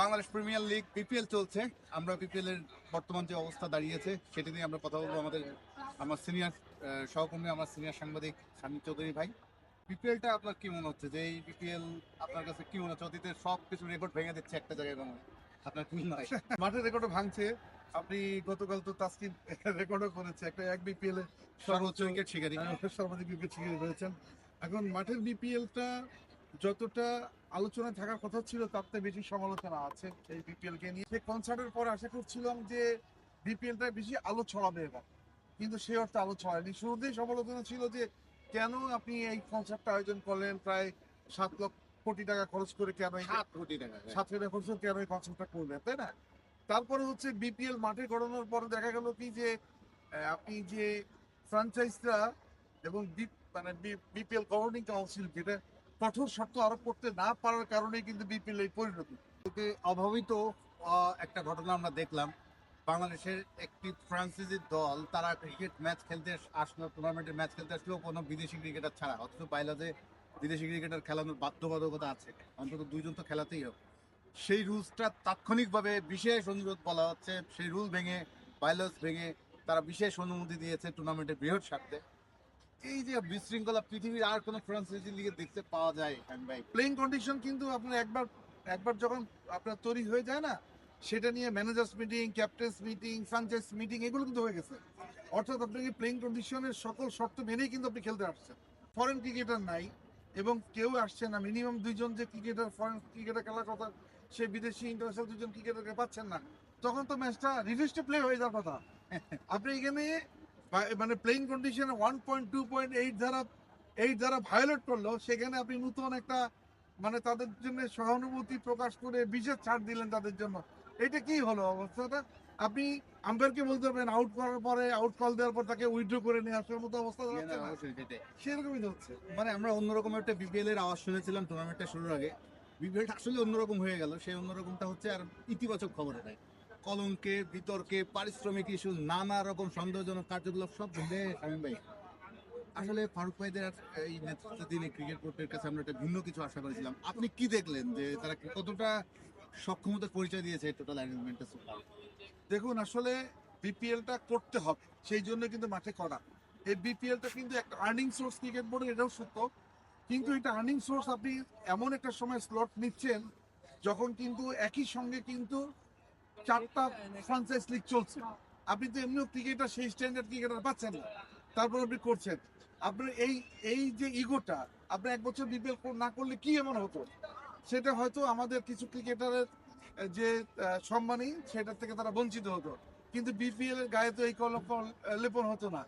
Bangladesh premier league BPL চলছে। আমরা BPL এর বর্তমান যে অবস্থা দাঁড়িয়েছে সেটা নিয়ে আমরা কথা বলব আমাদের আমার সিনিয়র সহকর্মী আমার সিনিয়র সাংবাদিক সানি চৌধুরী ভাই। বিপিএলটা আপনার কি মনে হচ্ছে? যে এই বিপিএল আপনার কাছে কি মনে হচ্ছে? অতীতের সব কিছু রেকর্ড ভেঙে দিচ্ছে একটা জায়গায় মনে আপনার কি নয় মাঠের রেকর্ডও ভাঙছে। আপনি গতকাল তো তাস্কিন রেকর্ডও করেছে। একটা এক বিপিএল এ সর্বোচ্চ উইকেট শিকারী। সর্বাধিক উইকেট শিকারী হয়েছেন। এখন মাঠের বিপিএলটা যতটা আলোচনা থাকার কথা ছিল তার থেকে বেশি সমালোচনা আছে এই বিপিএল কে নিয়ে। সেই কনসার্টের পর আশা করছিলাম যে বিপিএলটা বেশি আলো ছড়াবে এবার। কিন্তু সেই অর্থে আলো ছড়ায়নি। শুরুতেই সমালোচনা ছিল যে কেন আপনি এই কনসার্টটা আয়োজন করলেন? প্রায় সাত লক্ষ কোটি টাকা খরচ করে কেন সাত কোটি টাকা সাত হাজার বছর কেন এই কনসেপ্টটা করলেন তাই না? তারপরে হচ্ছে বিপিএল মাঠে গড়ানোর পরে দেখা গেল কি যে আপনি যে ফ্র্যাঞ্চাইজটা এবং মানে বিপিএল গভর্নিং কাউন্সিল যেটা কঠোর শর্ত আরোপ করতে না পারার কারণে কিন্তু বিপিএল এই পরিণতি। অভাবিত একটা ঘটনা আমরা দেখলাম। বাংলাদেশের একটি ফ্রান্সিসি দল, তারা ক্রিকেট ম্যাচ খেলতে আসলো টুর্নামেন্টের ম্যাচ খেলতে আসলেও কোনো বিদেশি ক্রিকেটার ছাড়া, অথচ বাইলাতে বিদেশি ক্রিকেটার খেলানোর বাধ্যবাধকতা আছে। অন্তত দুইজন তো খেলাতেই হবে। সেই রুলসটা তাৎক্ষণিকভাবে বিশেষ অনুরোধ বলা হচ্ছে, সেই রুল ভেঙে বাইলস ভেঙে তারা বিশেষ অনুমতি দিয়েছে টুর্নামেন্টের বৃহৎ স্বার্থে। এই যে বিশৃঙ্খলা পৃথিবীর আর কোনো ফ্রান্সিসি লিগে দেখতে পাওয়া যায় ভাই প্লেইং কন্ডিশন কিন্তু আপনার একবার একবার যখন আপনার তৈরি হয়ে যায় না, সেটা নিয়ে managers meeting captains meeting franchise meeting এগুলো কিন্তু হয়ে গেছে। অর্থাৎ আপনাকে প্লেইং কন্ডিশনের সকল শর্ত মেনেই কিন্তু আপনি খেলতে আসছেন ফরেন ক্রিকেটার নাই এবং কেউ আসছে না। মিনিমাম দুইজন যে ক্রিকেটার ফরেন ক্রিকেটার খেলার কথা, সে বিদেশি ইন্টারন্যাশনাল দুজন ক্রিকেটারকে পাচ্ছেন না। তখন তো ম্যাচটা রিলিজ প্লে হয়ে যাওয়ার কথা। আপনি এখানে মানে প্লেইং কন্ডিশনে one point two point eight দ্বারা এইট দ্বারা ভায়োলেট করল সেখানে আপনি নতুন একটা মানে তাদের জন্য সহানুভূতি প্রকাশ করে বিশেষ ছাড় দিলেন তাদের জন্য। এটা কি হলো অবস্থাটা? আপনি আম্পায়ারকে বলতে পারবেন আউট করার পরে আউট কল দেওয়ার পর তাকে উইথড্র করে নিয়ে আসার মতো অবস্থা সেরকমই তো হচ্ছে। মানে আমরা অন্যরকম একটা বিপিএল এর আওয়াজ শুনেছিলাম টুর্নামেন্টটা শুরুর আগে। বিপিএলটা আসলে অন্যরকম হয়ে গেল সেই অন্যরকমটা হচ্ছে আর ইতিবাচক খবর এটাই। কলঙ্কে, বিতর্কে, পারিশ্রমিক ইস্যু নানা রকম সন্দেহজনক কার্যকলাপ সব মিলে শামীম ভাই। আসলে ফারুক ভাইদের এই নেতৃত্বাধীন ক্রিকেট বোর্ডের কাছে আমরা একটা ভিন্ন কিছু আশা করেছিলাম। আপনি কি দেখলেন যে তারা কতটা সক্ষমতার পরিচয় দিয়েছে টোটাল অ্যারেঞ্জমেন্টের দেখুন, আসলে বিপিএলটা করতে হবে, সেই জন্য কিন্তু মাঠে করা। এই বিপিএলটা কিন্তু একটা আর্নিং সোর্স ক্রিকেট বোর্ডে এটাও সত্য। কিন্তু এটা আর্নিং সোর্স আপনি এমন একটা সময় স্লট নিচ্ছেন, যখন কিন্তু একই সঙ্গে কিন্তু চারটা ফ্রাঞ্চাইজ লিগ চলছে। আপনি তো এমনিও ক্রিকেটার সেই স্ট্যান্ডার্ড ক্রিকেটার পাচ্ছেন না। তারপর আপনি করছেন। এই এই যে ইগোটা আপনি এক বছর বিপিএল না করলে কি এমন হতো? সেটা হয়তো আমাদের কিছু ক্রিকেটারের যে সম্মানই সম্মানী সেটার থেকে তারা বঞ্চিত হতো। কিন্তু বিপিএল এর গায়ে তো এই কলম লেপন হতো না।